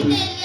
Amen.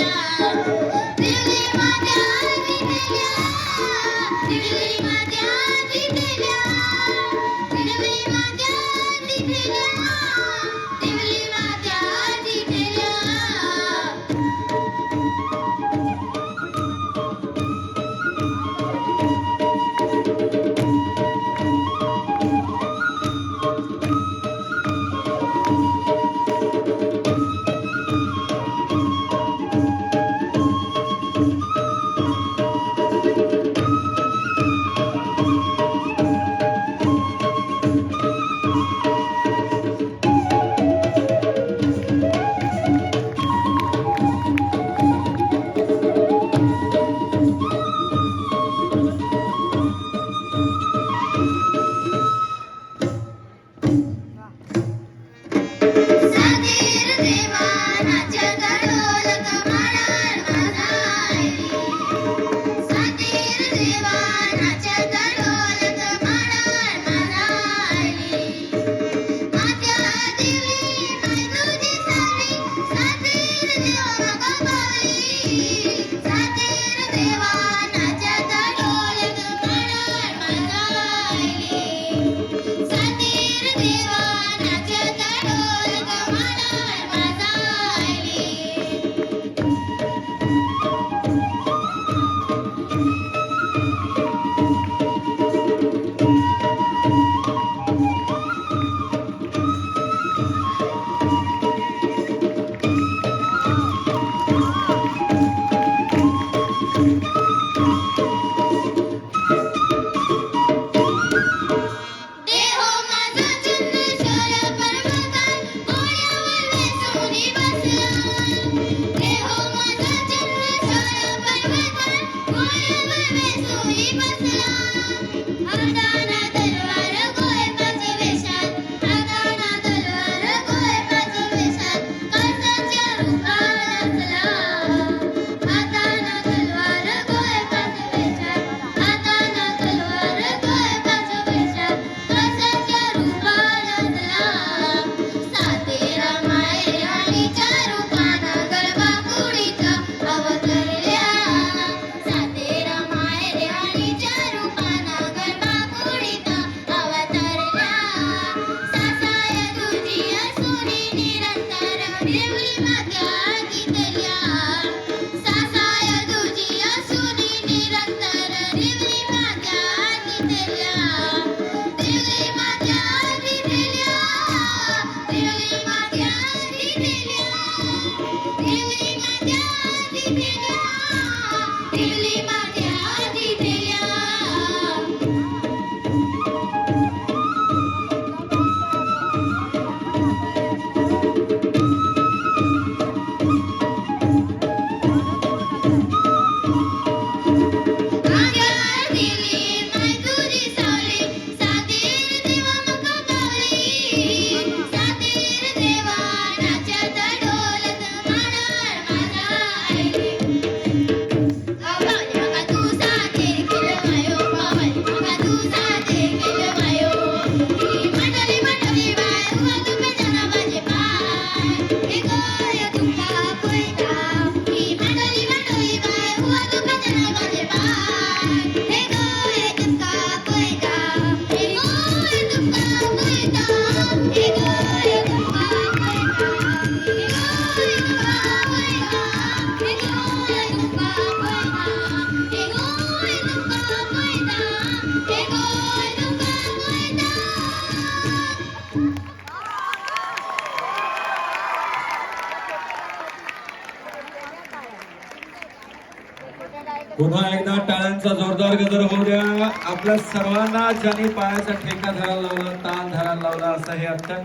पुन्हा एकदा टाळ्यांचा जोरदार गजर होऊ द्या. आपल्या सर्वांना ज्यांनी पायाचा ठेका धरायला लावला ताण धरायला लावला असं हे अत्यंत